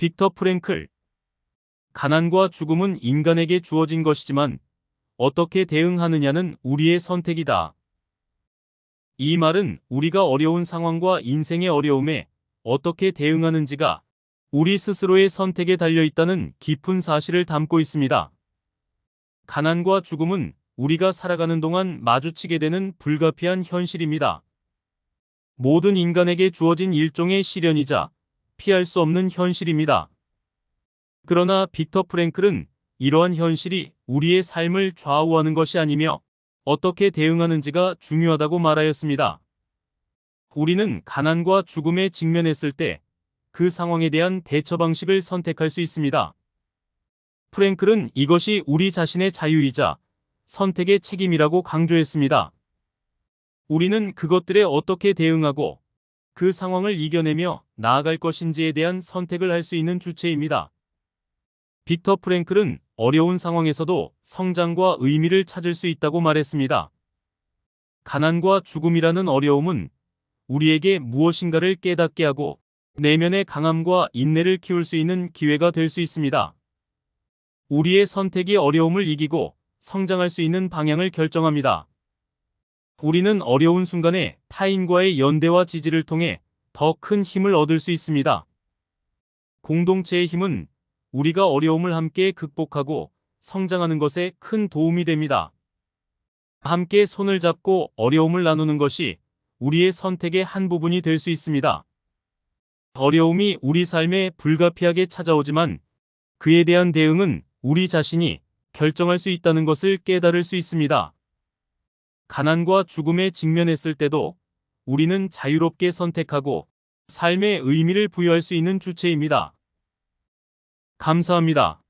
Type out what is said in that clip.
빅터 프랭클. 가난과 죽음은 인간에게 주어진 것이지만 어떻게 대응하느냐는 우리의 선택이다. 이 말은 우리가 어려운 상황과 인생의 어려움에 어떻게 대응하는지가 우리 스스로의 선택에 달려 있다는 깊은 사실을 담고 있습니다. 가난과 죽음은 우리가 살아가는 동안 마주치게 되는 불가피한 현실입니다. 모든 인간에게 주어진 일종의 시련이자 피할 수 없는 현실입니다. 그러나 빅터 프랭클은 이러한 현실이 우리의 삶을 좌우하는 것이 아니며 어떻게 대응하는지가 중요하다고 말하였습니다. 우리는 가난과 죽음에 직면했을 때 그 상황에 대한 대처 방식을 선택할 수 있습니다. 프랭클은 이것이 우리 자신의 자유이자 선택의 책임이라고 강조했습니다. 우리는 그것들에 어떻게 대응하고 그 상황을 이겨내며 나아갈 것인지에 대한 선택을 할 수 있는 주체입니다. 빅터 프랭클은 어려운 상황에서도 성장과 의미를 찾을 수 있다고 말했습니다. 가난과 죽음이라는 어려움은 우리에게 무엇인가를 깨닫게 하고 내면의 강함과 인내를 키울 수 있는 기회가 될 수 있습니다. 우리의 선택이 어려움을 이기고 성장할 수 있는 방향을 결정합니다. 우리는 어려운 순간에 타인과의 연대와 지지를 통해 더 큰 힘을 얻을 수 있습니다. 공동체의 힘은 우리가 어려움을 함께 극복하고 성장하는 것에 큰 도움이 됩니다. 함께 손을 잡고 어려움을 나누는 것이 우리의 선택의 한 부분이 될 수 있습니다. 어려움이 우리 삶에 불가피하게 찾아오지만 그에 대한 대응은 우리 자신이 결정할 수 있다는 것을 깨달을 수 있습니다. 가난과 죽음에 직면했을 때도 우리는 자유롭게 선택하고 삶의 의미를 부여할 수 있는 주체입니다. 감사합니다.